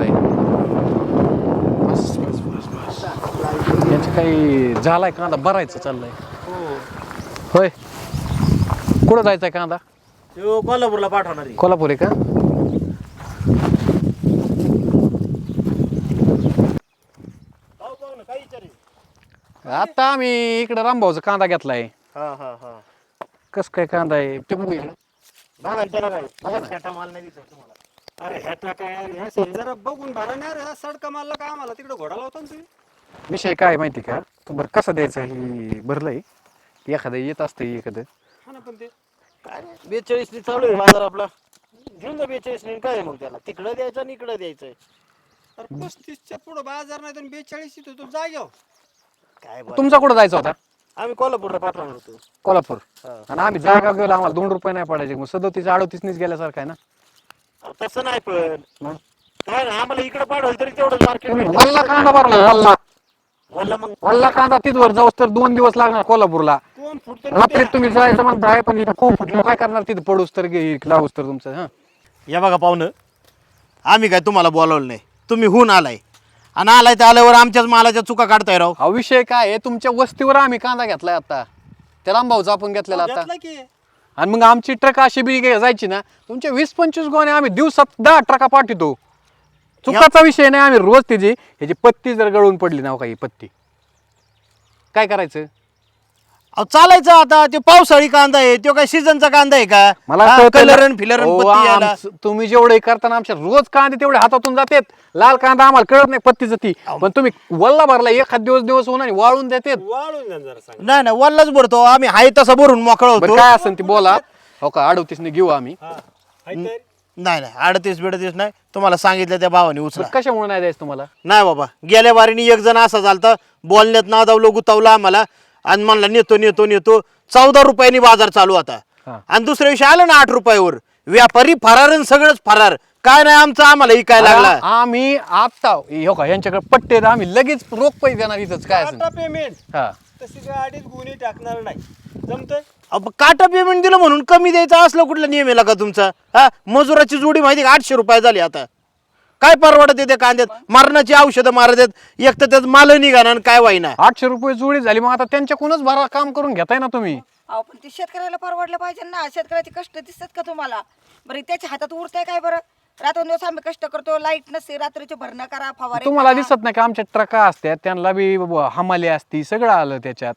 आहे बस बस बस बस यांचं काही झालाय कांदा भरायचं चाललंय हो होय कुठं जायचं आहे कांदा तो कोल्हापूरला पाठवणार आहे कोल्हापूर आहे का पाहू पाहू ना काही विचार आता आम्ही इकडे रामभाऊचा कांदा घेतलाय हा हा हा कस काय कांदा आहे ते बघू इकडं. बघा त्याला काय बघा ह्याचा माल नाही दिसत तुम्हाला. अरे ह्याचा काय? ह्या शेत जरा बघून भरा नाही रे. सडका मारला काय आम्हाला? तिकडे घोडा लावता ना तुम्ही. विषय काय माहिती का? तू बरं कसं द्यायचं हे भरलंय? एखादं येत असतं एखादं. हा ना पण ते काय बेचाळीस चालू आहे बाजार आपला. घेऊन जा बेचाळीस काय आहे मग त्याला? तिकडं द्यायचं आणि इकडं द्यायचं अरे पस्तीसच्या पुढं बाजार नाही तर बेचाळीस इथं तू जाग्याव काय तुमचा कुठं जायचा होता? आम्ही कोल्हापूरला पाठवणार होतो. कोल्हापूर? हा. आणि आम्ही जागा गेलो आम्हाला दोन रुपये नाही पडायचे. मग सदोतीस अडोतीसनीच गेल्यासारखं आहे ना? तसं नाही पण. मग? काय ना आम्हाला इकडे पाठवलं तरी तेवढं मार्केट वल्ला कांदा भरला वल्ला? बोलला मग? वल्ला कांदा तिथवर जाऊस तर दोन दिवस लागणार कोल्हापूरला. कोण फुटतं रात्री तुम्ही जायचं म्हणताय पण इथं खूप फुटलं. काय करणार तिथं? पडूस तर गे- लावूस तर तुमचं हा? या बघा पाहुणं आम्ही काय तुम्हाला बोलावलं नाही. तुम्ही होऊन आलाय. आणि आलाय तर आल्यावर आमच्याच मालाच्या चुका काढताय राव. हा विषय काय आहे? तुमच्या वस्तीवर आम्ही कांदा घेतलाय आता. त्या रामभाऊचा आपण घेतलेला आता. घेतला की. आणि मग आमची ट्रक अशी बी गे- जायची ना तुमच्या वीस पंचवीस गोणे आम्ही दिवसात दहा ट्रका पाठवतो. चुकाचा विषय नाही आम्ही रोज त्याची ह्याची पत्ती जर गळून पडली ना हो काही पत्ती? काय करायचं? अहो चालायचं आता. ते पावसाळी कांदा आहे. तो काय सीझनचा कांदा आहे का? मला हा, ना. कलरन फिलरन अहो, पत्ती तुम्ही जेवढे करताना आमच्या रोज कांदे तेवढे हातातून जातात. लाल कांदा आम्हाला कळत नाही पत्तीचं ती. पण तुम्ही वल्ला भरला एखाद दिवस दिवस होऊन आणि वाळून देतात. वाळून द्या ना जरा सांग. नाही नाही वल्लाच भरतो. आम्ही हाय तसा भरून मोकळा बरं होतो काय असेल ती बोला. हो का अडवतीसने घेऊ आम्ही. हा हाय? नाही नाही अडतीस बिडतीस नाही. तुम्हाला सांगितलं त्या भावाने उचला. बरं, कशामुळे नाही द्यायचं तुम्हाला? नाही बाबा गेल्या बारीने एक जण असा झालता. बोलण्यात नादावलं गुतावलं आम्हाला. आणि म्हणला नेतो नेतो नेतो. चौदा रुपयांनी बाजार चालू आता हा. आणि दुसऱ्या दिवशी आलं ना आठ रुपयावर. व्यापारी फरार आणि सगळंच फरार. काय नाही आमचं आम्हाला इकाय लागला. आ- आम्ही आता हो का यांच्याकडे पट्टे आहेत, आम्ही लगेच रोख पैसे देणार इथंच काय असेल. आता पेमेंट हा. तशी गुन्हे टाकणार नाही. जमतंय? अब काटा पेमेंट दिलं म्हणून कमी द्यायचं असलं कुठला नियम आहे का तुमचा? हा मजुराची जोडी माहिती का? आठशे रुपये झाली आता. काय परवडत येते कांद्यात? मरणाची औषधं मारत आहेत एक तर त्यात माल निघाणार आणि काय व्हायना आठशे रुपये जोडी झाली मग आता त्यांच्याकडूनच भरा काम करून घेताय ना तुम्ही. अहो पण ते शेतकऱ्याला परवडलं पाहिजे ना. शेतकऱ्याचे कष्ट दिसतात का तुम्हाला? बरं त्याच्या हातात उरतंय काय बरं? रात्रंदिवस आम्ही कष्ट करतो लाइट नसते रात्रीचे भरणं करा फवारे तुम्हाला करा. दिसत नाही का आमच्या ट्रका असतात त्यांना बी ब- हमाली असती सगळं आलं त्याच्यात.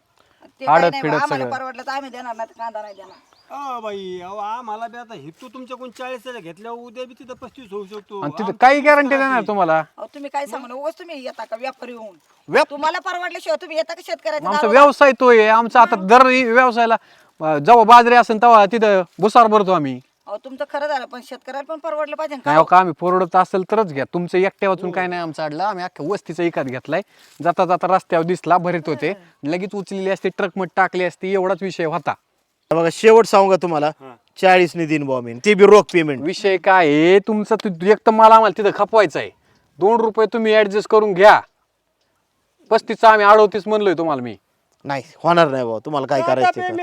ते काय आडत नाही फिडत आम्हाला सगळं. परवडलं तर आम्ही देणार नाही तर कांदा नाही देणार. अ बाई अहो आम्हाला बी आता हितू तुमच्याकडून चाळीस घेतल्यावर उद्या बी तिथं पस्तीस होऊ शकतो. आणि तिथं काही गॅरंटी? देणार तुम्हाला? अहो तुम्ही काय सांगू ना उगाच तुम्ही येता का व्यापारी होऊन? व्याप- तुम्हाला परवडल्याशिवाय तुम्ही येता का शेतकऱ्याच्या आमचा दारावर? व्यवसाय तो आहे. आमचा आता दर व्यवसायाला अं, जेव्हा बाजरी असेल तेव्हा तिथं भुसार भरतो आम्ही. अहो तुमचं खरं झालं पण शेतकऱ्याला पण परवडलं पाहिजे ना नाही का? हो का आम्ही परवडत असेल तरच घ्या. तुमचं एकट्या वाचून काय नाही आमचं अडलं आम्ही अख्ख्या वस्तीचा एकात घेतलाय. जाता जाता रस्त्यावर दिसला भरीत होते. लगेच उचलेली असते ट्रकमध्ये टाकली असती एवढाच विषय होता. बघा शेवट सांगू का तुम्हाला? चाळीस ने दिन मी ते बी रोख पेमेंट विषय काय आहे? तुमचं तु- एक तर मला आम्हाला तिथं खपवायचं आहे दोन रुपये तुम्ही ऍडजस्ट करून घ्या. पस्तीसचा आम्ही अडवतीस म्हणलोय तुम्हाला मी. नाही होणार नाही बाबा तुम्हाला काय करायचं ते करा.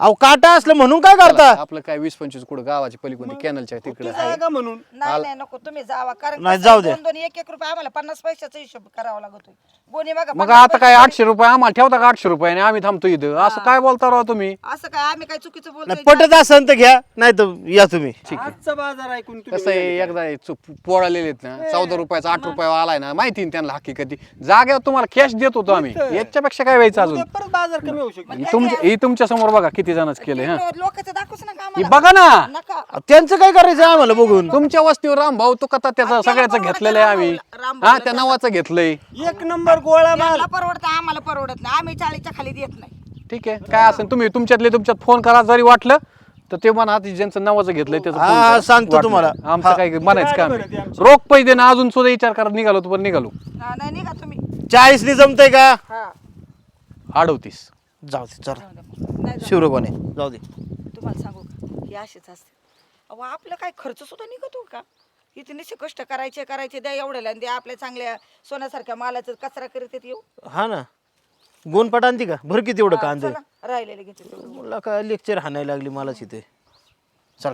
अहो काटा असलं म्हणून काय करता? आपलं काय वीस पंचवीस कुठं गावाची पलीकडे कॅनलच्या तिकडे जागा म्हणून? नाही नाही नको तुम्ही जावा. कारण नाही, कसं आहे, जाऊ द्या. दोन दोन एक एक रुपये आम्हाला पन्नास पैशाचा हिशोब करावा लागतो बघा मग पन्नास आता काय पैसे आठशे रुपये आम्हाला ठेवता का आठशे रुपये आम्ही थांबतो इथं. असं काय बोलता राव तुम्ही? असं काय आम्ही काय चुकीचं नाही बोलतोय पटत असेल तर घ्या नाही तर या तुम्ही. आजचा बाजार ऐकून तुम्ही कसं आहे एकदा हे चु- पोळालेले आहेत ना चौदा रुपयाचा आठ रुपये आलाय ना माहिती ना त्यांना हकीकती. जागेवर तुम्हाला कॅश देत होतो आम्ही. याच्यापेक्षा काय व्हायचं अजून? परत बाजार कमी होऊ शकतो. तुमच्या ही तुमच्यासमोर बघा किती जणच केले हा? लोकांचं दाखवच ना का ही आम्हाला? बघा ना. नका. त्यांचं काय करायचं आम्हाला बघून? तुमच्या वस्तीवर राम भाऊ तो कथा त्याचं सगळ्याचं घेतलेलं आहे आम्ही. हा त्या नावाचं घेतलंय. एक नंबर गोळा माल. त्यांना परवडतं आम्हाला परवडत नाही. आम्ही चाळीच्या खाली देत नाही. ठीक आहे. काय असेल तुम्ही तुमच्यातले तुमच्यात फोन करा जरी वाटलं तर ते म्हणा ते ज्यांचं नावाचं घेतलंय त्याचं हा, phone हा, करा. सांगतो वाटलं. तुम्हाला. आमचं हा. काय म्हणायचं काम. आमची. रोख पैसे देणं अजून सुद्धा विचार करत निघालो तर पण निघालो. ना- नाही निघा तुम्ही. चाळीस ने जमतंय का? हा. अडवतीस जाऊ दे चला नाही जाऊ. शिवरोबाने जाऊ दे. तुम्हाला सांगू का? हे असेच असते. अहो आपलं काय खर्च सुद्धा निघतो का? इथे निश्चित कष्ट करायचे करायचे द्या एवढ्याला आणि द्या आपल्या चांगल्या सोन्यासारख्या मालाचं कचरा करीत येत येऊ. हा ना. गोनपट आणती का? भर किती एवढं कांदे. चला, राहिलेले घेते तेवढं. मला काय लेक्चर हाणायला लागली मलाच इथे. चल.